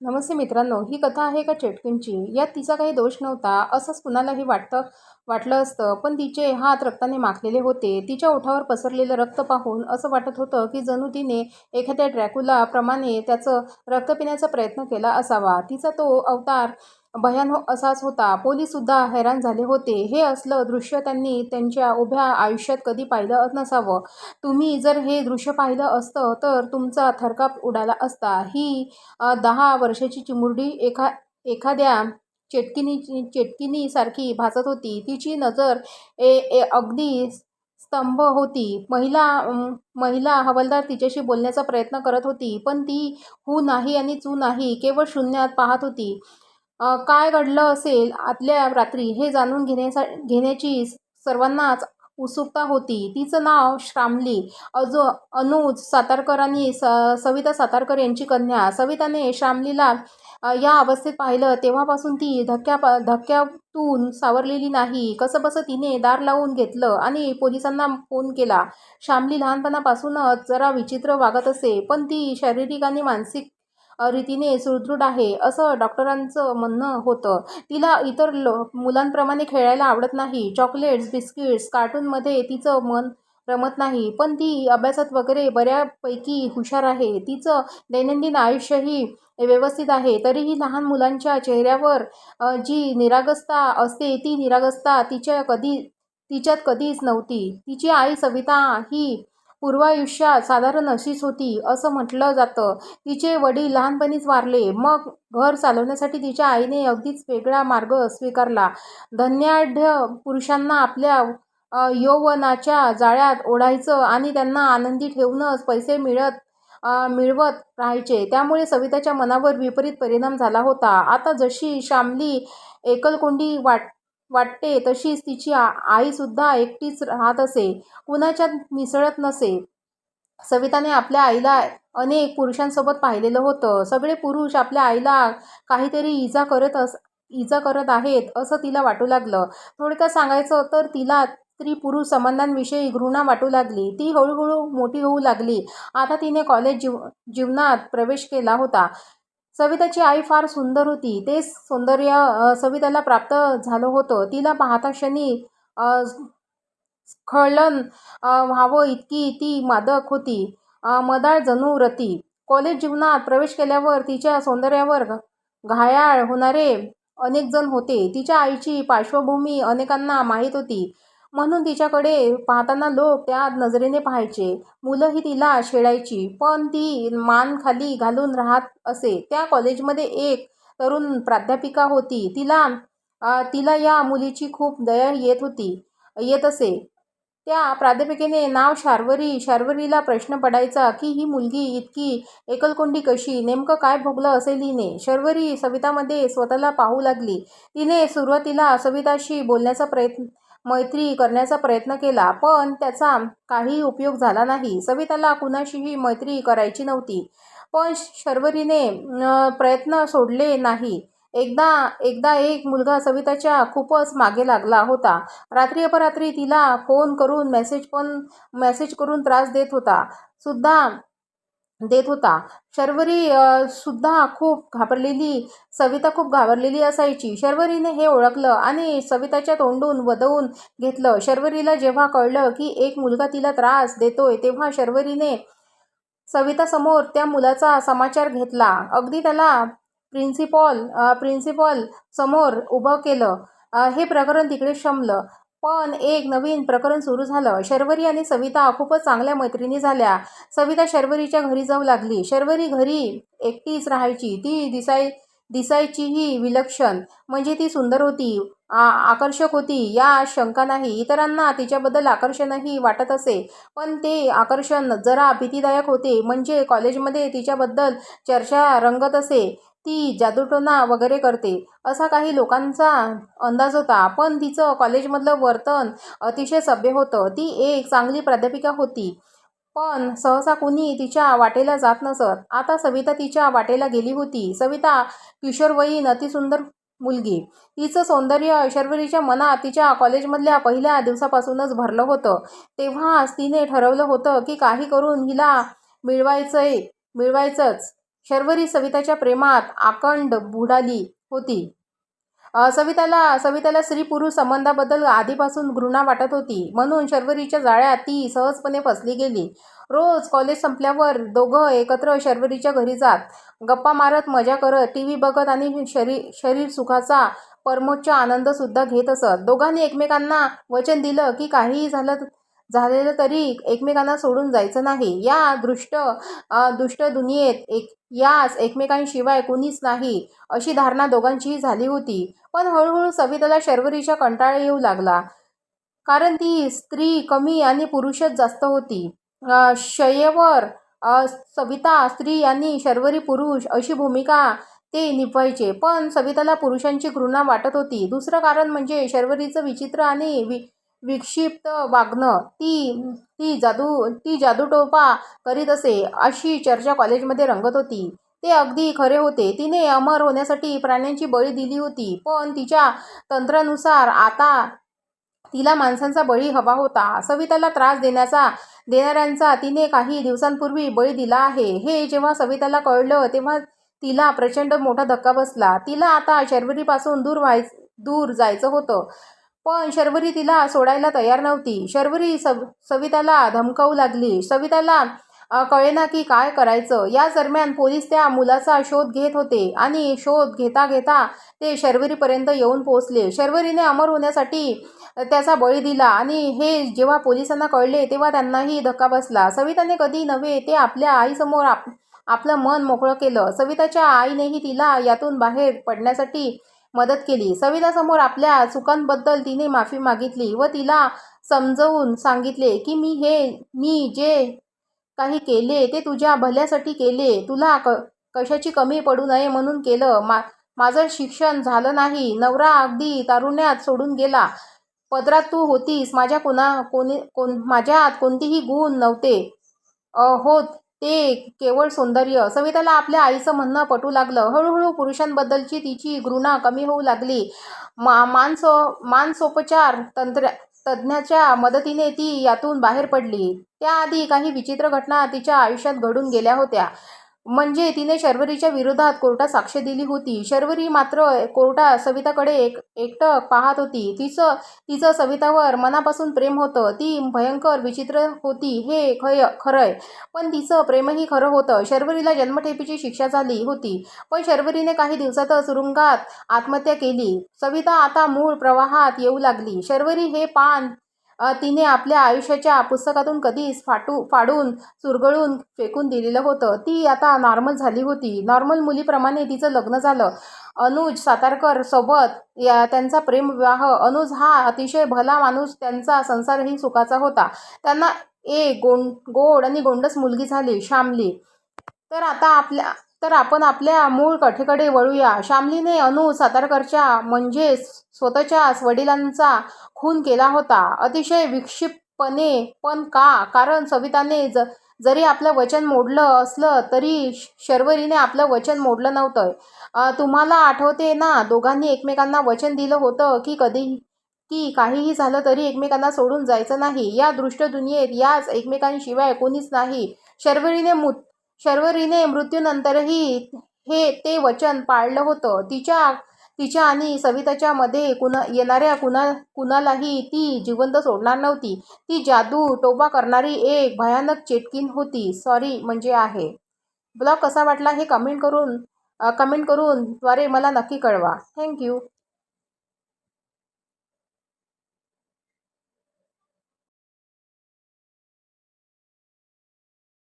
नमस्ते मित्रांनो ही कथा आहे का चेटकींची? यात तिचा काही दोष नव्हता असंच कुणालाही वाटतं वाटलं असतं पण तिचे हात रक्ताने माखलेले होते. तिच्या ओठावर पसरलेलं रक्त पाहून असं वाटत होतं की जणू तिने एखाद्या ड्रॅकुलाप्रमाणे त्याचं रक्त पिण्याचा प्रयत्न केला असावा. तिचा तो अवतार भयान हो- असाच होता. पोलीससुद्धा हैराण झाले होते. हे असलं दृश्य त्यांनी त्यांच्या उभ्या आयुष्यात कधी पाहिलं नसावं. तुम्ही जर हे दृश्य पाहिलं असतं तर तुमचा थरकाप उडाला असता. ही दहा वर्षाची चिमुरडी एखा एखाद्या चेटकिनी चेटकिनीसारखी भासत होती. तिची नजर ए ए अगदी स्तंभ होती. महिला महिला हवालदार तिच्याशी बोलण्याचा प्रयत्न करत होती पण ती हू नाही आणि चू नाही केवळ शून्यात पाहत होती. काय घडलं असेल आतल्या रात्री हे जाणून घेण्यासा घेण्याची सर्वांनाच उत्सुकता होती. तिचं नाव श्रामली. अजो अनुज सातारकर आणि स सविता सातारकर यांची कन्या. सविताने श्यामलीला या अवस्थेत पाहिलं. तेव्हापासून ती धक्क्या धक्क्यातून सावरलेली नाही. कसंबसं तिने दार लावून घेतलं आणि पोलिसांना फोन केला. श्यामली लहानपणापासूनच जरा विचित्र वागत असे पण ती शारीरिक आणि मानसिक रीतीने सुदृढ आहे असं डॉक्टरांचं म्हणणं होतं. तिला इतर लो मुलांप्रमाणे खेळायला आवडत नाही. चॉकलेट्स बिस्किट्स कार्टूनमध्ये तिचं मन रमत नाही. पण ती अभ्यासात वगैरे बऱ्यापैकी हुशार आहे. तिचं दैनंदिन आयुष्यही व्यवस्थित आहे. तरीही लहान मुलांच्या चेहऱ्यावर जी निरागसता असते ती निरागसता तिच्या कधी तिच्यात कधीच नव्हती. तिची आई सविता ही पूर्वायुष्यात साधारण अशीच होती असं म्हटलं जातं. तिचे वडील लहानपणीच वारले. मग घर चालवण्यासाठी तिच्या आईने अगदीच वेगळा मार्ग स्वीकारला. धन्याढ्य पुरुषांना आपल्या यौवनाच्या जाळ्यात ओढायचं आणि त्यांना आनंदी ठेवूनच पैसे मिळत मिळवत राहायचे. त्यामुळे सविताच्या मनावर विपरीत परिणाम झाला होता. आता जशी श्यामली एकलकोंडी वाट वाटते तशीच तिची आईसुद्धा एकटीच राहत असे कुणाच्यात मिसळत नसे. सविताने आपल्या आईला अनेक पुरुषांसोबत पाहिलेलं होतं. सगळे पुरुष आपल्या आईला काहीतरी इजा करत अस इजा करत आहेत असं तिला वाटू लागलं. थोडक्यात सांगायचं तर तिला स्त्री पुरुष संबंधांविषयी घृणा वाटू लागली. ती हळूहळू मोठी होऊ लागली. आता तिने कॉलेज जीव जीवनात प्रवेश केला होता. सविताची आई फार सुंदर होती. ते सौंदर्य सविताला प्राप्त झालं होतं. तिला पाहता क्षणी अ, व्हावं इतकी ती मादक होती. मदाळ जणू रती. कॉलेज जीवनात प्रवेश केल्यावर तिच्या सौंदर्यावर घायाळ होणारे अनेक जण होते. तिच्या आईची पार्श्वभूमी अनेकांना माहीत होती. म्हणून तिच्याकडे पाहताना लोक त्या नजरेने पाहायचे. मुलंही तिला शेळायची पण ती मान खाली घालून राहत असे. त्या कॉलेजमध्ये एक तरुण प्राध्यापिका होती. तिला तिला या मुलीची खूप दया येत होती येत असे. त्या प्राध्यापिकेने नाव शार्वरी शार्वरीला प्रश्न पडायचा की ही मुलगी इतकी एकलकोंडी कशी? नेमकं काय भोगलं असेल हिने शर्वरी सवितामध्ये स्वतःला पाहू लागली. तिने सुरुवातीला सविताशी बोलण्याचा प्रयत्न मैत्री करण्याचा प्रयत्न केला पण त्याचा काही उपयोग झाला नाही. सविताला कुणाशीही मैत्री करायची नव्हती पण शर्वरीने प्रयत्न सोडले नाही. एकदा एकदा एक मुलगा सविताच्या खूपच मागे लागला होता. रात्री अपरात्री तिला फोन करून मेसेज पण मेसेज करून त्रास देत होता. सुद्धा देत होता. शर्वरी सुद्धा खूप घाबरलेली सविता खूप घाबरलेली असायची. शर्वरीने हे ओळखलं आणि सविताच्या तोंडून वदवून घेतलं. शर्वरीला जेव्हा कळलं की एक मुलगा तिला त्रास देतोय तेव्हा शर्वरीने सवितासमोर त्या मुलाचा समाचार घेतला. अगदी त्याला प्रिन्सिपॉल प्रिन्सिपॉल समोर उभं केलं. हे प्रकरण तिकडे शमलं. पण एक नवीन प्रकरण सुरू झालं. शर्वरी आणि सविता खूपच चांगल्या मैत्रिणी झाल्या. सविता शर्वरीच्या घरी जाऊ लागली. शर्वरी घरी एकटीच राहायची. ती दिसाय दिसायचीही विलक्षण. म्हणजे ती सुंदर होती आ आकर्षक होती. या शंका नाही. इतरांना तिच्याबद्दल आकर्षणही वाटत असे. पण ते आकर्षण जरा भीतीदायक होते. म्हणजे कॉलेजमध्ये तिच्याबद्दल चर्चा रंगत असे. ती जादूटोणा वगैरे करते. असा काही लोकांचा अंदाज होता. पण तिचं कॉलेजमधलं वर्तन अतिशय सभ्य होतं. ती एक चांगली प्राध्यापिका होती. पण सहसा कुणी तिच्या वाटेला जात नसत. आता सविता तिच्या वाटेला गेली होती. सविता किशोरवयीन अतिसुंदर मुलगी. तिचं सौंदर्य शर्वरीच्या मनात तिच्या कॉलेजमधल्या पहिल्या दिवसापासूनच भरलं होतं. तेव्हाच तिने ठरवलं होतं की काही करून हिला मिळवायचंय मिळवायचंच. शर्वरी सविताच्या प्रेमात आकंड बुडाली होती. सविताला सविताला स्त्री पुरुष संबंधाबद्दल आधीपासून घृणा वाटत होती. म्हणून शर्वरीच्या जाळ्यात ती सहजपणे फसली गेली. रोज कॉलेज संपल्यावर दोघं एकत्र शर्वरीच्या घरी जात गप्पा मारत मजा करत टी व्ही बघत आणि शरीर शरीर सुखाचा परमोच्च आनंदसुद्धा घेत असत. दोघांनी एकमेकांना वचन दिलं की काहीही झालं झालेलं तरी एकमेकांना सोडून जायचं नाही. या दृष्ट दुष्ट दुनियेत एक यास एकमेकांशिवाय कुणीच नाही अशी धारणा दोघांचीही झाली होती. पण हळूहळू सविताला शर्वरीचा कंटाळा येऊ लागला. कारण ती स्त्री कमी आणि पुरुषच जास्त होती. शयेवर सविता स्त्री आणि शर्वरी पुरुष अशी भूमिका ते निभवायचे. पण सविताला पुरुषांची घृणा वाटत होती. दुसरं कारण म्हणजे शर्वरीचं विचित्र आणि वि विक्षिप्त वागणं. ती ती जादू ती जादूटोपा करीत असे अशी चर्चा कॉलेजमध्ये रंगत होती. ते अगदी खरे होते. तिने अमर होण्यासाठी प्राण्यांची बळी दिली होती पण तिच्या तंत्रानुसार आता तिला माणसांचा बळी हवा होता. सविताला त्रास देण्याचा देणाऱ्यांचा तिने काही दिवसांपूर्वी बळी दिला आहे. हे जेव्हा सविताला कळलं तेव्हा तिला प्रचंड मोठा धक्का बसला. तिला आता शर्वरीपासून दूर व्हाय दूर जायचं होतं. पण शर्वरी तिला सोडायला तयार नव्हती. शर्वरी सव सविताला धमकावू लागली. सविताला कळेना की काय करायचं? याच दरम्यान पोलीस त्या मुलाचा शोध घेत होते आणि शोध घेता घेता ते शर्वरीपर्यंत येऊन पोहोचले. शर्वरीने अमर होण्यासाठी त्याचा बळी दिला आणि हे जेव्हा पोलिसांना कळले तेव्हा त्यांनाही धक्का बसला. सविताने कधी नव्हे ते आपल्या आईसमोर आप आपलं मन मोकळं केलं. सविताच्या आईनेही तिला यातून बाहेर पडण्यासाठी मदत केली. सवितासमोर आपल्या चुकांबद्दल तिने माफी मागितली व तिला समजवून सांगितले की मी हे मी जे काही केले ते तुझ्या भल्यासाठी केले. तुला क कशाची कमी पडू नये म्हणून केलं. मा माझं शिक्षण झालं नाही. नवरा अगदी तारुण्यात सोडून गेला. पदरात तू होतीस. माझ्या कोणा कोणी कोण माझ्यात कोणतेही गुण नव्हते. होत ते केवळ सौंदर्य. सविताला आपल्या आईचं म्हणणं पटू लागलं. हळूहळू पुरुषांबद्दलची तिची घृणा कमी होऊ लागली. मा मानसो मानसोपचार तंत्र तज्ज्ञाच्या मदतीने ती यातून बाहेर पडली. त्याआधी काही विचित्र घटना तिच्या आयुष्यात घडून गेल्या होत्या. म्हणजे तिने शर्वरीच्या विरोधात कोर्टात साक्ष दिली होती. शर्वरी मात्र कोर्टात सविताकडे एक एकटक पाहत होती. तिचं तिचं सवितावर मनापासून प्रेम होतं. ती भयंकर विचित्र होती हे खय खरंय. पण तिचं प्रेमही खरं होतं. शर्वरीला जन्मठेपीची शिक्षा झाली होती. पण शर्वरीने काही दिवसातच तुरुंगात आत्महत्या केली. सविता आता मूळ प्रवाहात येऊ लागली. शर्वरी हे पान तिने आपल्या आयुष्याच्या पुस्तकातून कधीच फाटू फाडून चुरगळून फेकून दिलेलं होतं. ती आता नॉर्मल झाली होती. नॉर्मल मुलीप्रमाणे तिचं लग्न झालं. अनुज सातारकर सोबत या त्यांचा प्रेमविवाह अनुज हा अतिशय भला माणूस. त्यांचा संसारही सुखाचा होता. त्यांना ए गोंड गोड आणि गोंडस मुलगी झाली श्यामली तर आता आपल्या तर आपण आपल्या मूळ कठेकडे वळूया. श्यामलीने अनु सातारकरच्या म्हणजे स्वतःच्याच वडिलांचा खून केला होता. अतिशय विक्षिप्तपणे पण का? कारण सविताने ज जरी आपलं वचन मोडलं असलं तरी श- शर्वरीने आपलं वचन मोडलं नव्हतं. तुम्हाला आठवते ना दोघांनी एकमेकांना वचन दिलं होतं की कधी की काहीही झालं तरी एकमेकांना सोडून जायचं नाही. या दृष्ट दुनियेत याच एकमेकांशिवाय कोणीच नाही. शर्वरीने मु शर्वरीने मृत्यूनंतरही हे ते वचन पाळलं होतं. तिच्या तिच्या आणि सविताच्या मध्ये कुणा येणाऱ्या कुणा कुणालाही ती जिवंत सोडणार नव्हती. ती जादू टोपा करणारी एक भयानक चेटकीन होती. सॉरी म्हणजे आहे. ब्लॉग कसा वाटला हे कमेंट करून कमेंट करून द्वारे मला नक्की कळवा. थँक्यू